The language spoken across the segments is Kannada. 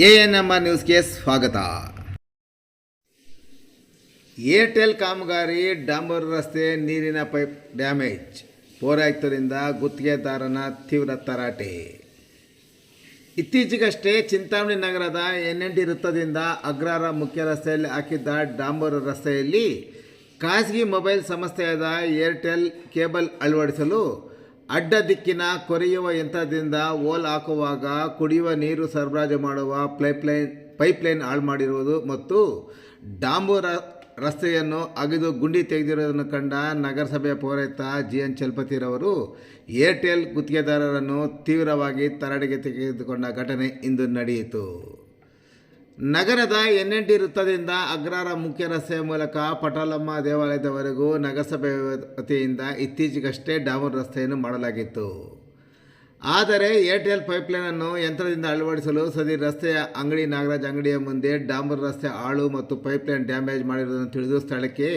ಎ ಎನ್ ಎಂ ನ್ಯೂಸ್ಗೆ ಸ್ವಾಗತ. ಏರ್ಟೆಲ್ ಕಾಮಗಾರಿ ಡಾಂಬರ್ ರಸ್ತೆ ನೀರಿನ ಪೈಪ್ ಡ್ಯಾಮೇಜ್. ಪೌರಾಯುಕ್ತರಿಂದ ಗುತ್ತಿಗೆದಾರನ ತೀವ್ರ ತರಾಟೆ. ಇತ್ತೀಚೆಗಷ್ಟೇ ಚಿಂತಾಮಣಿ ನಗರದ ಎನ್ ಎನ್ ಟಿ ವೃತ್ತದಿಂದ ಅಗ್ರಹಾರ ಮುಖ್ಯ ರಸ್ತೆಯಲ್ಲಿ ಹಾಕಿದ್ದ ಡಾಂಬರ್ ರಸ್ತೆಯಲ್ಲಿ ಖಾಸಗಿ ಮೊಬೈಲ್ ಸಂಸ್ಥೆಯಾದ ಏರ್ಟೆಲ್ ಕೇಬಲ್ ಅಳವಡಿಸಲು ಅಡ್ಡ ದಿಕ್ಕಿನ ಕೊರೆಯುವ ಯಂತ್ರದಿಂದ ಓಲ್ ಹಾಕುವಾಗ ಕುಡಿಯುವ ನೀರು ಸರಬರಾಜು ಮಾಡುವ ಪೈಪ್ಲೈನ್ ಪೈಪ್ಲೈನ್ ಹಾಳು ಮಾಡಿರುವುದು ಮತ್ತು ಡಾಂಬೂರ ರಸ್ತೆಯನ್ನು ಅಗೆದು ಗುಂಡಿ ತೆಗೆದಿರುವುದನ್ನು ಕಂಡ ನಗರಸಭೆಯ ಪೌರಾಯುಕ್ತ ಜಿ ಎನ್ ಚಲಪತಿರವರು ಏರ್ಟೆಲ್ ಗುತ್ತಿಗೆದಾರರನ್ನು ತೀವ್ರವಾಗಿ ತರಾಡಿಗೆ ತೆಗೆದುಕೊಂಡ ಘಟನೆ ಇಂದು ನಡೆಯಿತು. ನಗರದ ಎನ್ ಎನ್ ಟಿ ವೃತ್ತದಿಂದ ಅಗ್ರಾರ ಮುಖ್ಯ ರಸ್ತೆಯ ಮೂಲಕ ಪಟಾಲಮ್ಮ ದೇವಾಲಯದವರೆಗೂ ನಗರಸಭೆ ವತಿಯಿಂದ ಇತ್ತೀಚೆಗಷ್ಟೇ ಡಾಮರ್ ರಸ್ತೆಯನ್ನು ಮಾಡಲಾಗಿತ್ತು. ಆದರೆ ಏರ್ಟೆಲ್ ಪೈಪ್ಲೈನನ್ನು ಯಂತ್ರದಿಂದ ಅಳವಡಿಸಲು ಸದಿ ರಸ್ತೆಯ ಅಂಗಡಿ ನಾಗರಾಜ್ ಅಂಗಡಿಯ ಮುಂದೆ ಡಾಮರ್ ರಸ್ತೆ ಆಳು ಮತ್ತು ಪೈಪ್ಲೈನ್ ಡ್ಯಾಮೇಜ್ ಮಾಡಿರುವುದನ್ನು ತಿಳಿದು ಸ್ಥಳಕ್ಕೆ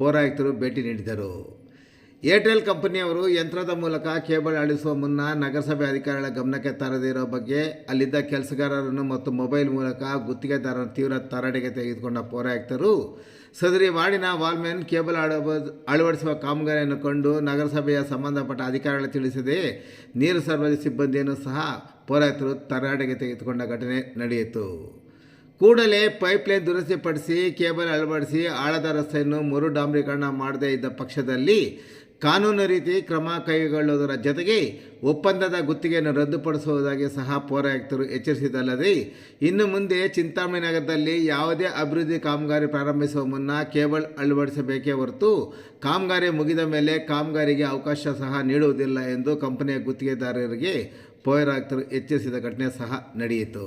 ಪೌರಾಯುಕ್ತರು ಭೇಟಿ ನೀಡಿದರು. ಏರ್ಟೆಲ್ ಕಂಪನಿಯವರು ಯಂತ್ರದ ಮೂಲಕ ಕೇಬಲ್ ಅಳಿಸುವ ಮುನ್ನ ನಗರಸಭೆ ಅಧಿಕಾರಿಗಳ ಗಮನಕ್ಕೆ ತರದಿರೋ ಬಗ್ಗೆ ಅಲ್ಲಿದ್ದ ಕೆಲಸಗಾರರನ್ನು ಮತ್ತು ಮೊಬೈಲ್ ಮೂಲಕ ಗುತ್ತಿಗೆದಾರರನ್ನು ತೀವ್ರ ತರಾಟೆಗೆ ತೆಗೆದುಕೊಂಡ ಪೌರಾಯುಕ್ತರು ಸದರಿ ವಾರ್ಡಿನ ವಾಲ್ಮೆನ್ ಕೇಬಲ್ ಅಳವ, ಅಳವಡಿಸುವ ಕಾಮಗಾರಿಯನ್ನು ಕಂಡು ನಗರಸಭೆಯ ಸಂಬಂಧಪಟ್ಟ ಅಧಿಕಾರಿಗಳು ತಿಳಿಸದೆ ನೀರು ಸರಬರಾಜು ಸಿಬ್ಬಂದಿಯನ್ನು ಸಹ ಪೌರಾಯುಕ್ತರು ತರಾಟೆಗೆ ತೆಗೆದುಕೊಂಡ ಘಟನೆ ನಡೆಯಿತು. ಕೂಡಲೇ ಪೈಪ್ಲೈನ್ ದುರಸ್ತಿಪಡಿಸಿ ಕೇಬಲ್ ಅಳವಡಿಸಿ ಆಳದ ರಸ್ತೆಯನ್ನು ಮರು ಡಾಂಬರೀಕರಣ ಮಾಡದೇ ಇದ್ದ ಪಕ್ಷದಲ್ಲಿ ಕಾನೂನು ರೀತಿ ಕ್ರಮ ಕೈಗೊಳ್ಳುವುದರ ಜೊತೆಗೆ ಒಪ್ಪಂದದ ಗುತ್ತಿಗೆಯನ್ನು ರದ್ದುಪಡಿಸುವುದಾಗಿ ಸಹ ಪೌರಾಯುಕ್ತರು ಎಚ್ಚರಿಸಿದಲ್ಲದೆ ಇನ್ನು ಮುಂದೆ ಚಿಂತಾಮಣಿ ನಗರದಲ್ಲಿ ಯಾವುದೇ ಅಭಿವೃದ್ಧಿ ಕಾಮಗಾರಿ ಪ್ರಾರಂಭಿಸುವ ಮುನ್ನ ಕೇಬಲ್ ಅಳವಡಿಸಬೇಕೇ ಹೊರತು ಕಾಮಗಾರಿ ಮುಗಿದ ಮೇಲೆ ಕಾಮಗಾರಿಗೆ ಅವಕಾಶ ಸಹ ನೀಡುವುದಿಲ್ಲ ಎಂದು ಕಂಪನಿಯ ಗುತ್ತಿಗೆದಾರರಿಗೆ ಪೌರಾಯುಕ್ತರು ಎಚ್ಚರಿಸಿದ ಘಟನೆ ಸಹ ನಡೆಯಿತು.